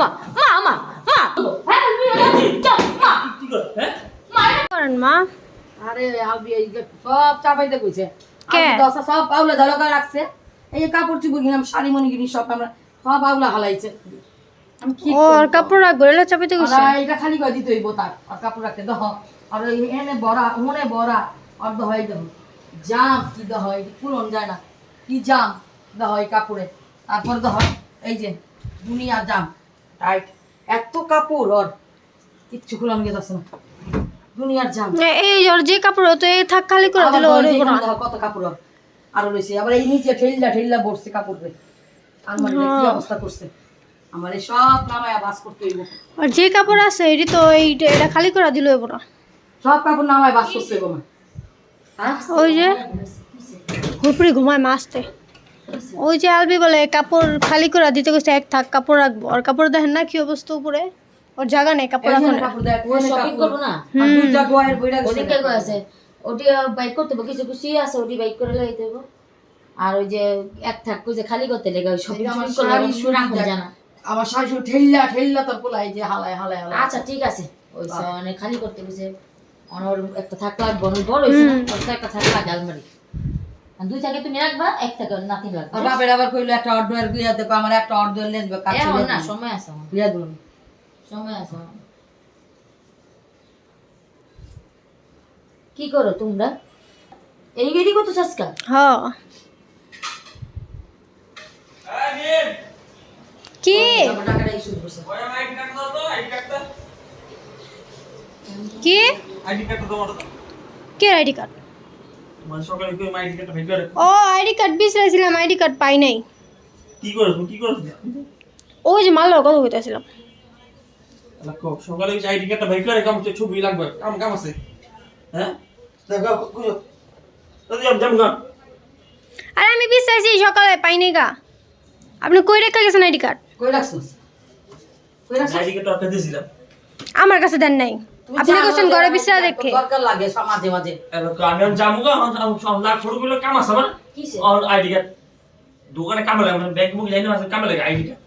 মা মা। মা মা হ্যাঁ মা হ্যাঁ মা। করেন মা। আরে আবি এই সব চাপাইতে কইছে। কে? দশা সব পাউলা ধরো করে রাখছে। এই কাপড় চুপড় কিনাম শাড়ি মনি কিনি সব আমরা সব পাউলা হালাইছে। আমি কি ও আর কাপড় রাখব এলা চাপাইতে গেছে এটা খালি করে দিতে হইব তার। আর কাপড় রাখতে দহ। আর এনে বড়া মনে বড়া আর দহ দহ। জাম কি দহ পুরন যায় না। কি জাম দহ কাপড়ে। তারপর দহ এই যে দুনিয়া জাম। টাইট এত কাপড় ওর। কিচ্ছু খুলাম না। দুনিয়ার জাম এই ওর যে কাপড় হতো এই থাক খালি করে দিল ওর কত কাপড় ওর। আরও রয়েছে আবার এই নিচে ঠেল্লা ঠেল্লা বসছে কাপড় রে আলমারি কি অবস্থা করছে? আমার এই সব নামায়া বাস করতে হইব। আর যে কাপড় আছে এটি তো এইটা এটা খালি করে দিল এবার। সব কাপড় নামায় বাস করতে হইব আমার। হ্যাঁ? ওই যে উপরে ঘুমায় মাসতে ওই যে আলবি বলে কাপড় খালি করে দিতে গেছে এক থাক কাপড় রাখব। আর কাপড় দেখেন না কি অবস্থা উপরে? ওর জায়গা নেই কাপড় রাখার শপিং করব না? আছে ওটি বাইক করতে হবে কিছু কিছু আছে ওটি বাইক করে লাগাইতে হবে। আর ওই যে এক থাক কই যে খালি করতে লেগে ওই শপিং। জানা? আমার শাশু ঠেল্লা ঠেল্লা তোর যে হালায় হালায় হালায়। আচ্ছা ঠিক আছে। ওই মানে খালি করতে গেছে অনর একটা থাক লাগবে অনেক বড় হয়েছে একটা থাক লাগে আলমারি। দুই থাকে তুমি রাখবা এক নাতি লাগবে আর বাপের আবার কইলো একটা অর্ডার দিয়া দেখো আমার একটা অর্ডার লেনবে কাছে এখন না সময় আছে আমার। দিয়া দিন সময় আছে কি করো তোমরা? এই গেরি কত হ্যাঁ কি? আইডি কার্ড কি কে আইডি কার্ড? ও আইডি কার্ড বিসরাইছিলাম আইডি কার্ড পাই নাই। কি কি ওই যে মাল্লার কথা কইতাছিলাম। লাগো সকালে আইডি কার্ডটা ভাই করে কাম ছবি লাগবে। কাম কাম আছে। হ্যাঁ? দেখো কুজো দাদি আমি জাম গান আরে আমি বিসরাইছি সকালে পাই নাই গা। আপনি কই রেখে গেছেন আইডি কার্ড? কই রাখছিস? কই রাখছিস? আইডি দিয়েছিলাম। আমার কাছে দেন নাই। আপনি কোশ্চেন যে ঘরে আমার বিসরা একটা দেখে। দরকার লাগে সব মাঝে। আমি আমি যাব গা আমি লাখ ফটো গুলো কাম আছে আমার। আর আইডি কার্ড। দোকানে কামে লাগে মানে ব্যাংক বুক যাই না কামে লাগে আইডি কার্ড।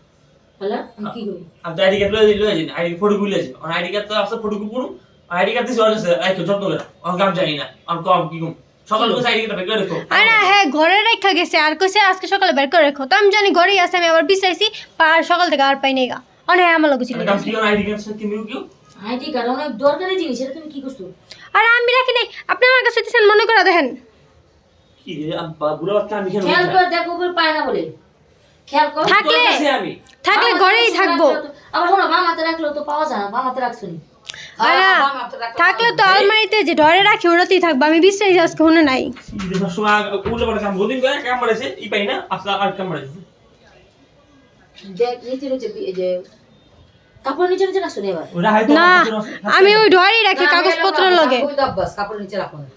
হ্যালো আমি কি করি আমি আইডি কার্ড লয়ে লয়ে যাই আইডি ফটো গুলো আছে আর আইডি কার্ড তো আছে ফটো গুলো আইডি কার্ড দিছে আছে আই তো যত্ন করে আমি কাম জানি না আমি কম কি কম। সকাল করে আইডি কার্ড বের রেখো। আরে হ্যাঁ ঘরে রেখা গেছে আর কইছে আজকে সকালে বের করে রেখো। তো আমি জানি ঘরেই আছে আমি আবার বিছাইছি পার সকাল থেকে আর পাই নাই গা। অনেক আমার লোক ছিল আমি কাম কি আইডি কার্ড সে কিমিও কিউ? আইডি কার্ড অনেক দরকারি জিনিস এটা তুমি কি করছ? আর আমি রাখি নাই। আপনি আমার কাছে মনে করে দেখেন। কি রে বুড়া বাচ্চা আমি কেন খেয়াল করে দেখো উপর পায় না বলে। খেয়াল করো। থাকলে আমি। থাকলে ঘরেই থাকব। তো- আবার শোনো রাখলেও তো পাওয়া যায় না বাম হাতে রাখছো নি? রাখলে থাকলে তো আলমারিতে যে ধরে রাখি ওটাতেই থাকব। আমি বিছাইছি আজকে শুনে নাই। দেখ নিচে নিচে যে কাপড় নিচে নিচে রাখছো এবার। না আমি ওই ধরেই রাখি কাগজপত্র লগে। কাপড় নিচে রাখো না।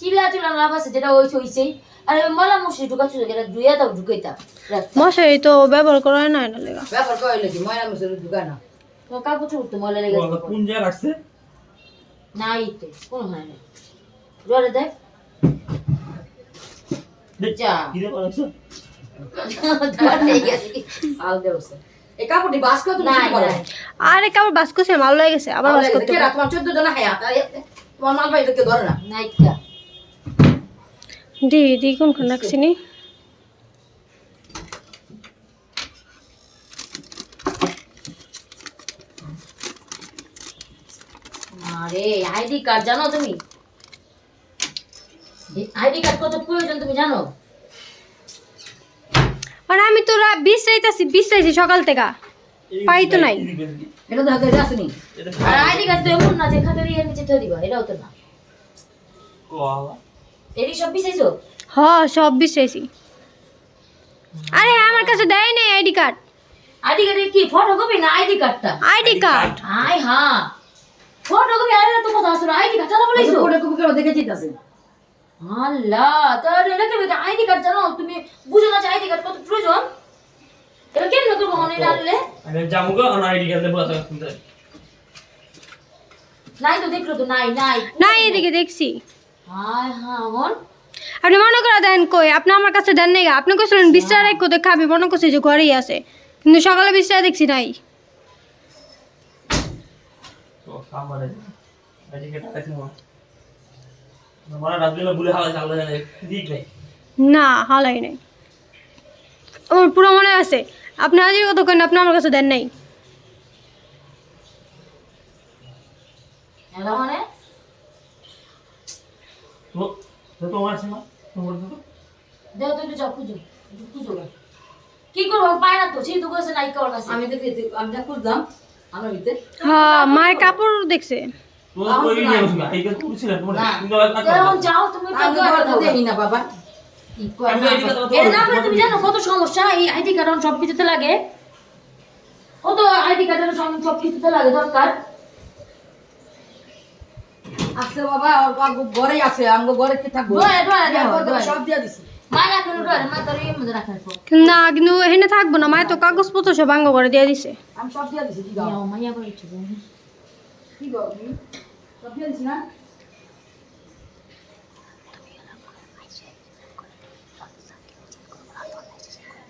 চিল্লা চিল্লা লাভ আছে যেটা ওই হইছে আর মলা মুসি ঢুকাচ্ছো যেটা দুইয়া দাও ঢুকাইতা মশারি তো ব্যবহার করা হয় না এটা লেগা। ব্যাপার কয় হইল কি, ময়লা মুছলে ঢুকায় না। তোমার কাপড় চোপড় তো ময়লা লেগে কোন জায়গা রাখছে? নাই তো কোন হয় না জোরে দেখ। যা। কি রে কি? আল দেওছে। আরে কাপড় বাস করছে ভালো লেগে গেছে আবার আল বাস করতে তোমার 14 জনা হায়াত, তোমার মাল ভাই কেউ ধরে না। নাইকা দি দি কোনখান রাখছি নি? আরে আইডি কার্ড জানো তুমি? আইডি কার্ড কত প্রয়োজন তুমি জানো? তো বিছরাইতাছি বিছরাইছি সকাল থেকে। পাই তো নাই। এটা তো হাতে আসেনি। আর আইডি কার্ড তো এমন না যে খাতা দিয়ে নিচে থয়ে দিবা এটাও তো না। সব সব আরে আমার কাছে দেয় নাই আইডি কার্ড। আইডি কার্ডে কি ফটোকপি না আইডি কার্ডটা? ID card. আই হ্যাঁ ফটোকপি আরে তো কথা আসলে আইডি কার্ডটা বলেছ কোটে কুপি করে দেখে চিতাছে। আল্লাহ কেমন আইডি কার্ড জানো? তুমি বুঝো না যে আইডি কার্ড কত প্রয়োজন? কেমন করব আমি জামুগো আর আইডি কার্ড দেবো আছে নাই তো দেখল তো নাই নাই না এদিকে দেখছি হায় হ্যাঁ হন আপনি মনে করে দেন কই আপনি আমার কাছে দেন নাই। আপনি কইছিলেন বিশ্রা রেখো তো খাবি মনে করছি যে ঘরেই আছে কিন্তু সকালে বিছটা দেখছি মানে নেই না হালাই নাই আমার পুরো মনে আছে। আপনি আজই কত কেন আপনি আমার কাছে দেন নাই। এলা তো তো তোমার আছে না তোমার তো দেও তো একটু যাও খুঁজো একটু খুঁজো গা। কি করব পায় না তো সেই তো করেছে নাই কার কাছে আমি তো আমি যা খুঁজলাম আমার ভিতরে। হ্যাঁ মায়ের কাপড় দেখছে। যাও তুমি না বাবা। এর না হলে তুমি জানো কত সমস্যা এই আইডি কার্ড সব কিছুতে লাগে। ও তো আইডি কার্ডের সব কিছুতে লাগে দরকার। আছে বাবা ঘরে আছে আমগো ঘরে কি থাকব। সব দিয়া দিছি। না কিন্তু এখানে থাকব না মায়ের তো কাগজপত্র সব ভাঙ্গ করে দিয়ে দিছে। আমি সব দিয়া দিছি কি গাও মাইয়া করে কি গাও সব দিয়া দিছি না নাই কিছু নাই কেমন লাগে পড়া? আরে আমার মাইয়া উঠে যাব মা মন থাকে আমার আস্তে আস্তে আস্তে আস্তে হ্যাঁ? আমার মাইয়া উঠে যাব আস্তে আমার সব উঠে গেলে আর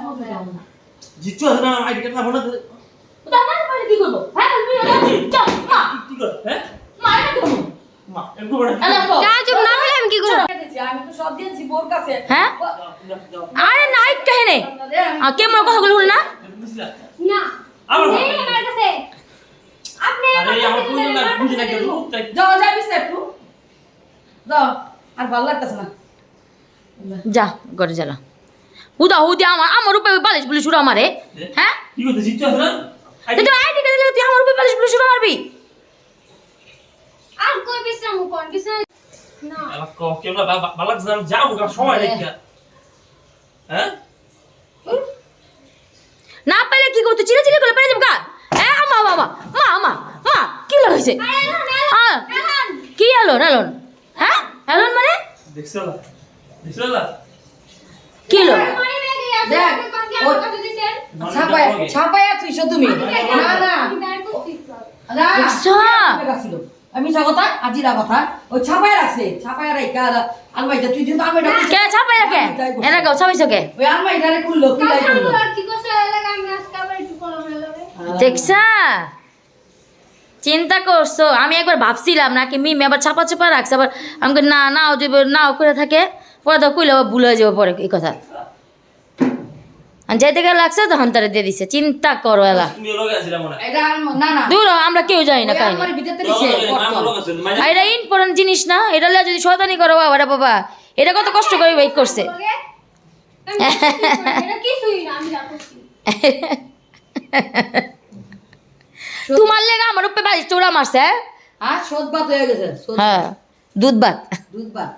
বলতে যাব না। জিচ্ছু আছে না আইডি কার্ড না মায়ের কি করব হ্যাঁ মা হ্যাঁ মা এটা হ্যাঁ? আরে না একটা হেনে আর কে মোর কথাগুলো হল না? না। আবার আমার কাছে। আপনি আরে আমার কোন না বুঝি না কেন তাই যাও যাবি স্যার একটু। যাও আর ভালো লাগতেছে না। যা ঘরে জ্বালা। হুদা হুদি আমার আমার উপরে বালিশ বলে শুরু আমারে হ্যাঁ? তুই আমার উপরে বালিশ বলে শুরু মারবি? আর কই বিশ্রাম? না আমার ক কেমন ভালো লাগছে না যাব সময় নেই হ্যাঁ না পেলে কি করতে চিলে চিলে করে পেরে যাব গা হ্যাঁ? আমা আমা মা মা মা কি হয়েছে হ্যাঁ কি এলন এলন হ্যাঁ এলন মানে দেখছ না দেখছ না কি এলো দেখ ছাপায়া ছাপায়া তুইছো তুমি? না না। না। আমি মিছা কথা আজিরা কথা। ওই ছাপায়া রাখছে ছাপায়া রাখা আলমারিটা তুই কিন্তু আলমারিটা কে ছাপাই রাখে এরা কেউ ছাপাইছো কে ওই আলমারিটা খুললো কিলাই করল দেখছা? চিন্তা করছ আমি একবার ভাবছিলাম নাকি মিমি আবার ছাপা চাপা রাখছে আবার আমি কই, না নাও যদি নাও করে থাকে। পরে তো কইলে আবার ভুলে যাব পরে এই কথা। যেতে গেলে লাগছে তখন তারা দিয়ে দিছে। চিন্তা করো এলা। দূর আমরা কেউ জানি না কাহিনি। মানে আর এটা ইম্পর্টেন্ট জিনিস না। এটা যদি শয়তানি করো বাবা এটা বাবা। এটা কত কষ্ট করে ওয়েট করছে। তোমার লেগে আমার উপরে বাড়ি চোরা মারছে হ্যাঁ? হয়ে হ্যাঁ দুধ ভাত দুধ ভাত